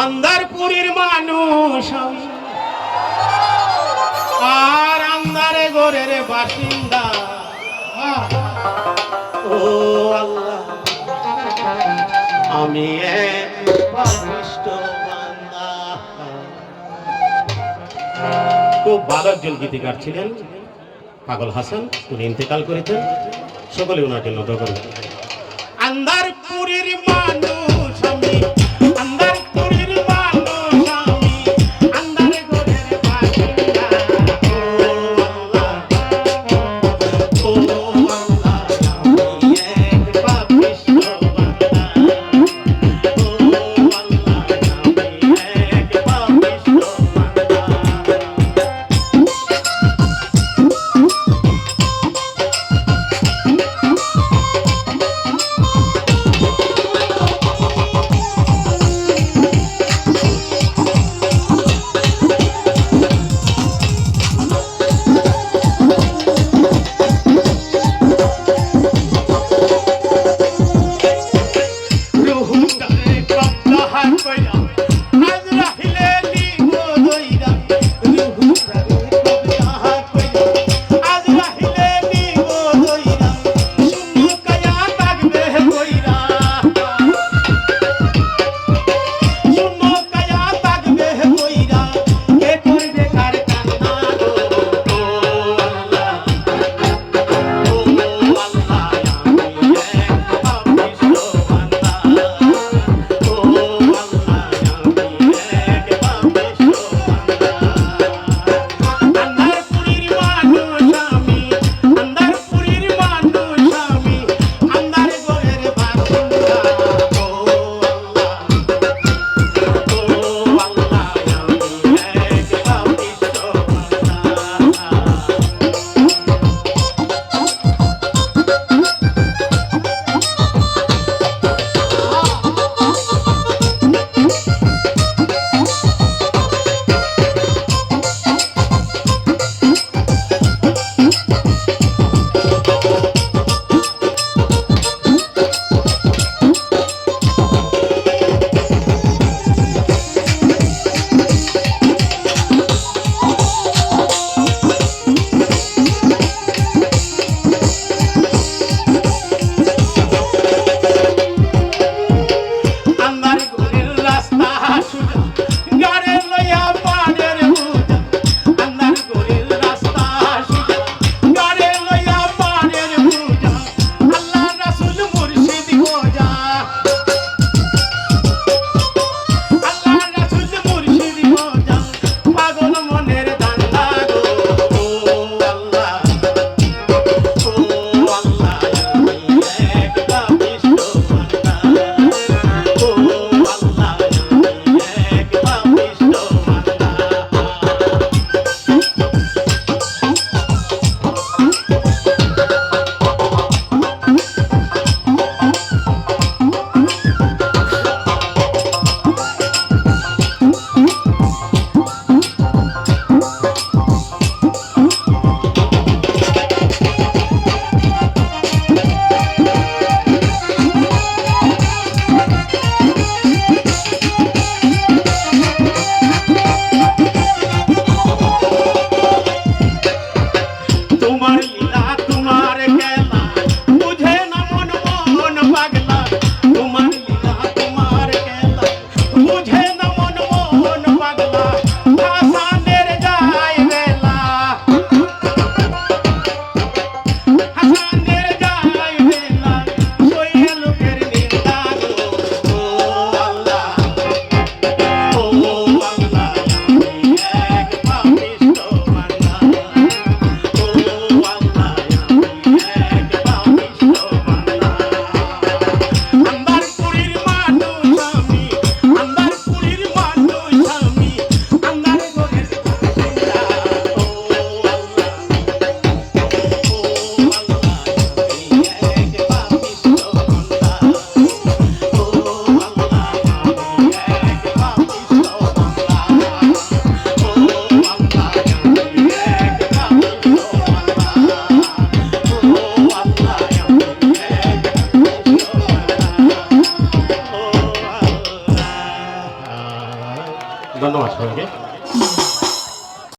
আন্দারপুরীর মানুষ। আর আন্দারে গোরের বাসিন্দা। ও আল্লাহ। আমি খুব ভালো একজন গীতিকার ছিলেন, পাগল হাসান। উনি ইন্তেকাল করেছেন সকলে ওনার জন্য দখল সঙ্গে